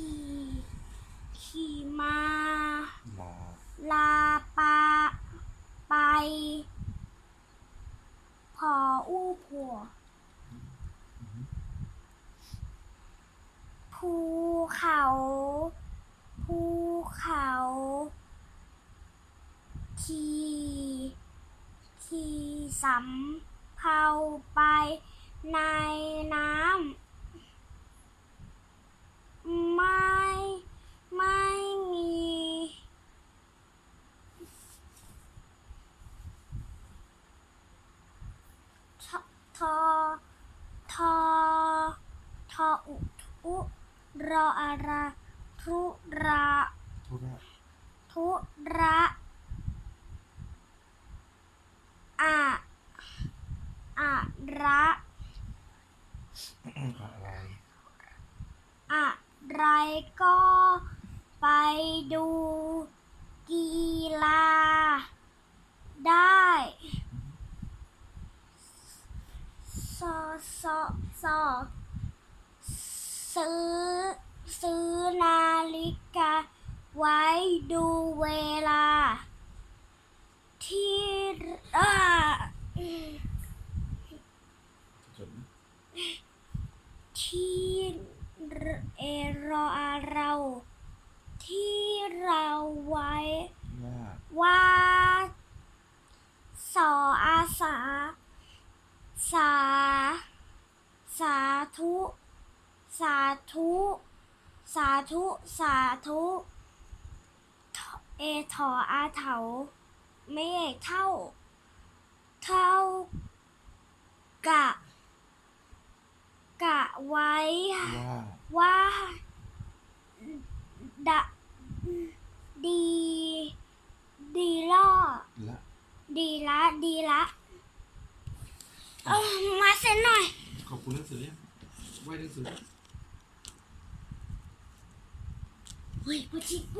ขี่ขี่มาลาลาปาไปพออู้ผัวภูเขาภูเขาขี่ขี่สำเภาไปในน้ำไม่ ไม่มี ททอ ทอ ทออุทุรออาราทุระธุระทุระอะอะระอะไรอะไรก็ไปดูกีฬาได้ ซอซอซอซื้อ ซื้อนาฬิกา ไว้ดูเวลา ที่เอ่อจดที่เอรออาเรา ที่เราไว้ ว่าว่าสออาสา สา สาธุ สาธุ สาธุ สาธุทเอถออาเถาไม่เอกเท่า เท่ากะ กะไว้ ว่าว่าดะดี ดีล่อละดีละ ดีละ เออมาเซ็นหน่อย ขอบคุณหนังสือยังไ